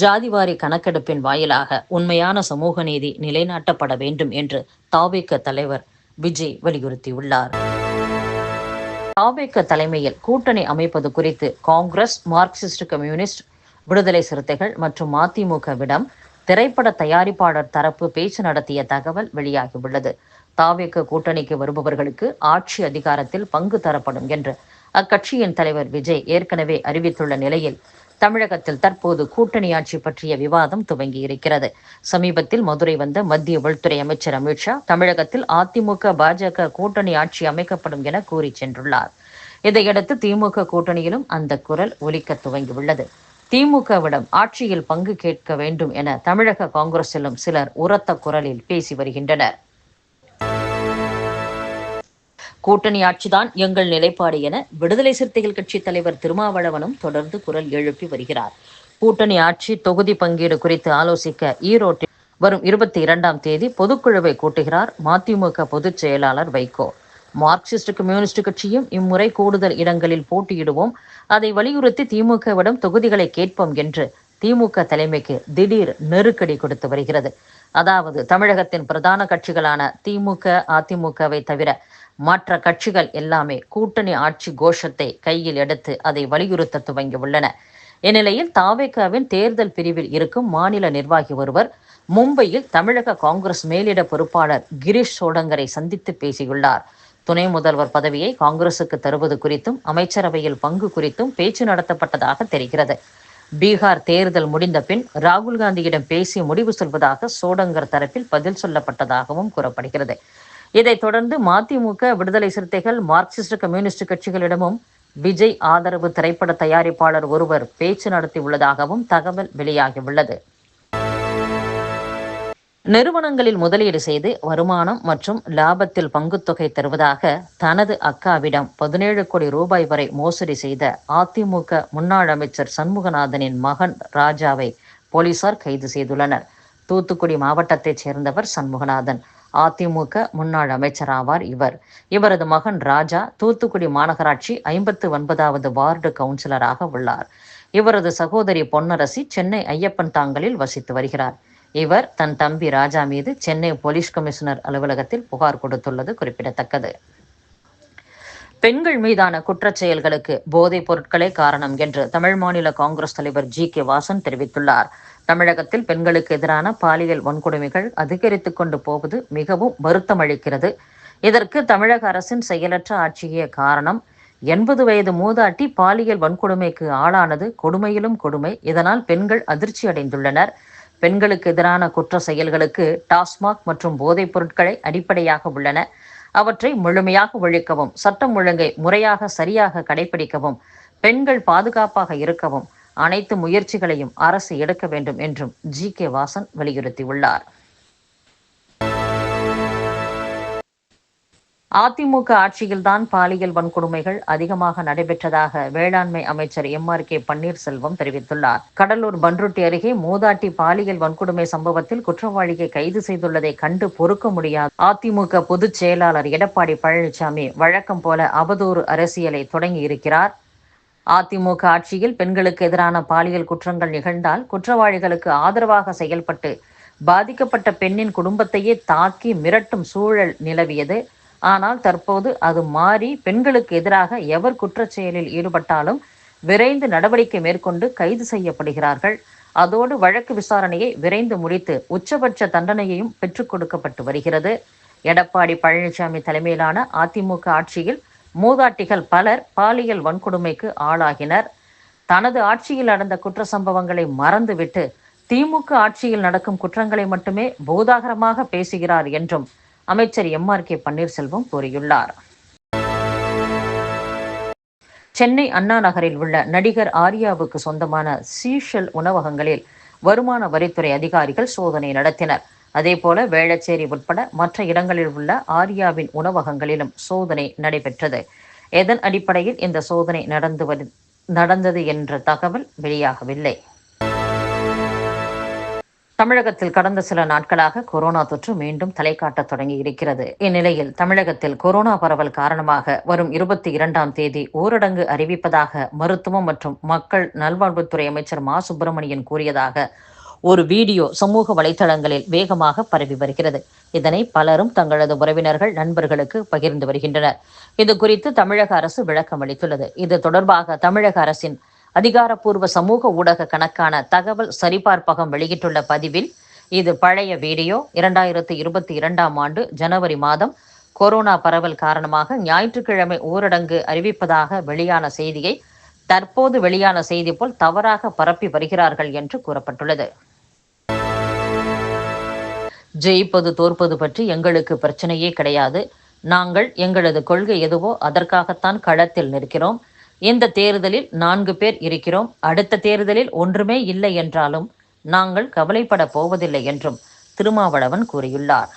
ஜாதிவாரி கணக்கெடுப்பின் வாயிலாக உண்மையான சமூக நீதி நிலைநாட்டப்பட வேண்டும் என்று தாவேக்க தலைவர் விஜய் வலியுறுத்தியுள்ளார். தாவேக்க தலைமையில் கூட்டணி அமைப்பது குறித்து காங்கிரஸ் மார்க்சிஸ்ட் கம்யூனிஸ்ட் விடுதலை சிறுத்தைகள் மற்றும் மதிமுகவிடம் திரைப்பட தயாரிப்பாளர் தரப்பு பேச்சு நடத்திய தகவல் வெளியாகியுள்ளது. தாவேக்க கூட்டணிக்கு வருபவர்களுக்கு ஆட்சி அதிகாரத்தில் பங்கு தரப்படும் என்று அக்கட்சியின் தலைவர் விஜய் ஏற்கனவே அறிவித்துள்ள நிலையில் தமிழகத்தில் தற்போது கூட்டணி ஆட்சி பற்றிய விவாதம் துவங்கியிருக்கிறது. சமீபத்தில் மதுரை வந்த மத்திய உள்துறை அமைச்சர் அமித்ஷா தமிழகத்தில் அதிமுக பாஜக கூட்டணி ஆட்சி அமைக்கப்படும் என கூறி சென்றுள்ளார். இதையடுத்து திமுக கூட்டணியிலும் அந்த குரல் ஒலிக்க துவங்கியுள்ளது. திமுகவிடம் ஆட்சியில் பங்கு கேட்க வேண்டும் என தமிழக காங்கிரசிலும் சிலர் உரத்த குரலில் பேசி வருகின்றனர். கூட்டணி ஆட்சிதான் எங்கள் நிலைப்பாடு என விடுதலை சிறுத்தைகள் கட்சி தலைவர் திருமாவளவனும் தொடர்ந்து குரல் எழுப்பி வருகிறார். கூட்டணி ஆட்சி தொகுதி பங்கீடு குறித்து ஆலோசிக்க ஈரோட்டில் வரும் இருபத்தி இரண்டாம் தேதி பொதுக்குழுவை கூட்டுகிறார் மதிமுக பொதுச் செயலாளர் வைகோ. மார்க்சிஸ்ட் கம்யூனிஸ்ட் கட்சியும் இம்முறை கூடுதல் இடங்களில் போட்டியிடுவோம். அதை வலியுறுத்தி திமுகவிடம் தொகுதிகளை கேட்போம் என்று திமுக தலைமைக்கு திடீர் நெருக்கடி கொடுத்து வருகிறது. அதாவது தமிழகத்தின் பிரதான கட்சிகளான திமுக அதிமுகவை தவிர மற்ற கட்சிகள் எல்லாமே கூட்டணி ஆட்சி கோஷத்தை கையில் எடுத்து அதை வலியுறுத்த துவங்கியுள்ளன. இந்நிலையில் தாவேகாவின் தேர்தல் பிரிவில் இருக்கும் மாநில நிர்வாகி ஒருவர் மும்பையில் தமிழக காங்கிரஸ் மேலிட பொறுப்பாளர் கிரீஷ் சோடங்கரை சந்தித்து பேசியுள்ளார். துணை முதல்வர் பதவியை காங்கிரசுக்கு தருவது குறித்தும் அமைச்சரவையில் பங்கு குறித்தும் பேச்சு நடத்தப்பட்டதாக தெரிகிறது. பீகார் தேர்தல் முடிந்த பின் ராகுல் காந்தியிடம் பேசி முடிவு சொல்வதாக சோடங்கர் தரப்பில் பதில் சொல்லப்பட்டதாகவும் கூறப்படுகிறது. இதைத் தொடர்ந்து மதிமுக விடுதலை சிறுத்தைகள் மார்க்சிஸ்ட் கம்யூனிஸ்ட் கட்சிகளிடமும் விஜய் ஆதரவு திரைப்பட தயாரிப்பாளர் ஒருவர் பேச்சு நடத்தியுள்ளதாகவும் தகவல் வெளியாகியுள்ளது. நிறுவனங்களில் முதலீடு செய்து வருமானம் மற்றும் லாபத்தில் பங்குத்தொகை தருவதாக தனது அக்காவிடம் பதினேழு கோடி ரூபாய் வரை மோசடி செய்த அதிமுக முன்னாள் அமைச்சர் சண்முகநாதனின் மகன் ராஜாவை போலீசார் கைது செய்துள்ளனர். தூத்துக்குடி மாவட்டத்தைச் சேர்ந்தவர் சண்முகநாதன். அதிமுக முன்னாள் அமைச்சராவார் இவர். இவரது மகன் ராஜா தூத்துக்குடி மாநகராட்சி ஐம்பத்து ஒன்பதாவது வார்டு கவுன்சிலராக உள்ளார். இவரது சகோதரி பொன்னரசி சென்னை ஐயப்பன் தாங்கலில் வசித்து வருகிறார். இவர் தன் தம்பி ராஜா மீது சென்னை போலீஸ் கமிஷனர் அலுவலகத்தில் புகார் கொடுத்துள்ளது குறிப்பிடத்தக்கது. பெண்கள் மீதான குற்றச் செயல்களுக்கு போதைப் பொருட்களே காரணம் என்று தமிழ் மாநில காங்கிரஸ் தலைவர் ஜி கே வாசன் தெரிவித்துள்ளார். தமிழகத்தில் பெண்களுக்கு எதிரான பாலியல் வன்கொடுமைகள் அதிகரித்து கொண்டு போவது மிகவும் வருத்தம் அளிக்கிறது. இதற்கு தமிழக அரசின் செயலற்ற ஆட்சியே காரணம். எண்பது வயது மூதாட்டி பாலியல் வன்கொடுமைக்கு ஆளானது கொடுமையிலும் கொடுமை. இதனால் பெண்கள் அதிர்ச்சி அடைந்துள்ளனர். பெண்களுக்கு எதிரான குற்ற செயல்களுக்கு டாஸ்மாக் மற்றும் போதைப் பொருட்களை அடிப்படையாக உள்ளன. அவற்றை முழுமையாக ஒழிக்கவும் சட்டம் ஒழுங்கை முறையாக சரியாக கடைபிடிக்கவும் பெண்கள் பாதுகாப்பாக இருக்கவும் அனைத்து முயற்சிகளையும் அரசு எடுக்க வேண்டும் என்றும் ஜி கே வாசன் வலியுறுத்தியுள்ளார். அதிமுக ஆட்சியில்தான் பாலியல் வன்கொடுமைகள் அதிகமாக நடைபெற்றதாக வேளாண்மை அமைச்சர் எம் ஆர் கே பன்னீர்செல்வம் தெரிவித்துள்ளார். கடலூர் பன்ருட்டி அருகே மூதாட்டி பாலியல் வன்கொடுமை சம்பவத்தில் குற்றவாளியை கைது செய்துள்ளதை கண்டு பொறுக்க முடியாது. அதிமுக பொதுச் செயலாளர் எடப்பாடி பழனிசாமி வழக்கம் போல அவதூறு அரசியலை தொடங்கி இருக்கிறார் அதிமுக ஆட்சியில் பெண்களுக்கு எதிரான பாலியல் குற்றங்கள் நிகழ்ந்தால் குற்றவாளிகளுக்கு ஆதரவாக செயல்பட்டு பாதிக்கப்பட்ட பெண்ணின் குடும்பத்தையே தாக்கி மிரட்டும் சூழல் நிலவியது. ஆனால் தற்போது அது மாறி பெண்களுக்கு எதிராக எவர் குற்றச் செயலில் ஈடுபட்டாலும் விரைந்து நடவடிக்கை மேற்கொண்டு கைது செய்யப்படுகிறார்கள். அதோடு வழக்கு விசாரணையை விரைந்து முடித்து உச்சபட்ச தண்டனையையும் பெற்றுக் கொடுக்கப்பட்டு வருகிறது. எடப்பாடி பழனிசாமி தலைமையிலான அதிமுக ஆட்சியில் மூதாட்டிகள் பலர் பாலியல் வன்கொடுமைக்கு ஆளாகினர். தனது ஆட்சியில் நடந்த குற்ற சம்பவங்களை மறந்துவிட்டு திமுக ஆட்சியில் நடக்கும் குற்றங்களை மட்டுமே போதாகரமாக பேசுகிறார் என்றும் அமைச்சர் எம் ஆர் கே பன்னீர்செல்வம் கூறியுள்ளார். சென்னை அண்ணா நகரில் உள்ள நடிகர் ஆர்யாவுக்கு சொந்தமான சீஷல் உணவகங்களில் வருமான வரித்துறை அதிகாரிகள் சோதனை நடத்தினர். அதேபோல வேளச்சேரி உட்பட மற்ற இடங்களில் உள்ள ஆர்யாவின் உணவகங்களிலும் சோதனை நடைபெற்றது. எதன் அடிப்படையில் இந்த சோதனை நடந்து வரு நடந்தது என்ற தகவல் வெளியாகவில்லை. தமிழகத்தில் கடந்த சில நாட்களாக கொரோனா தொற்று மீண்டும் தலை காட்ட தொடங்கி இருக்கிறது இந்நிலையில் தமிழகத்தில் கொரோனா பரவல் காரணமாக வரும் இருபத்தி இரண்டாம் தேதி ஊரடங்கு அறிவிப்பதாக மருத்துவம் மற்றும் மக்கள் நல்வாழ்வுத்துறை அமைச்சர் மா. சுப்பிரமணியன் கூறியதாக ஒரு வீடியோ சமூக வலைதளங்களில் வேகமாக பரவி வருகிறது. இதனை பலரும் தங்களது உறவினர்கள் நண்பர்களுக்கு பகிர்ந்து வருகின்றனர். இது குறித்து தமிழக அரசு விளக்கம் அளித்துள்ளது. இது தொடர்பாக தமிழக அரசின் அதிகாரப்பூர்வ சமூக ஊடக கணக்கான தகவல் சரிபார்ப்பகம் வெளியிட்டுள்ள பதிவில் இது பழைய வீடியோ. இரண்டாயிரத்தி இருபத்தி இரண்டாம் ஆண்டு ஜனவரி மாதம் கொரோனா பரவல் காரணமாக ஞாயிற்றுக்கிழமை ஊரடங்கு அறிவிப்பதாக வெளியான செய்தியை தற்போது வெளியான செய்தி போல் தவறாக பரப்பி வருகிறார்கள் என்று கூறப்பட்டுள்ளது. ஜெயிப்பது தோற்பது பற்றி எங்களுக்கு பிரச்சனையே கிடையாது. நாங்கள் எங்களது கொள்கை எதுவோ அதற்காகத்தான் களத்தில் நிற்கிறோம். இந்த தேர்தலில் நான்கு பேர் இருக்கிறோம். அடுத்த தேர்தலில் ஒன்றுமே இல்லை என்றாலும் நாங்கள் கவலைப்பட போவதில்லை என்றும் திருமாவளவன் கூறியுள்ளார்.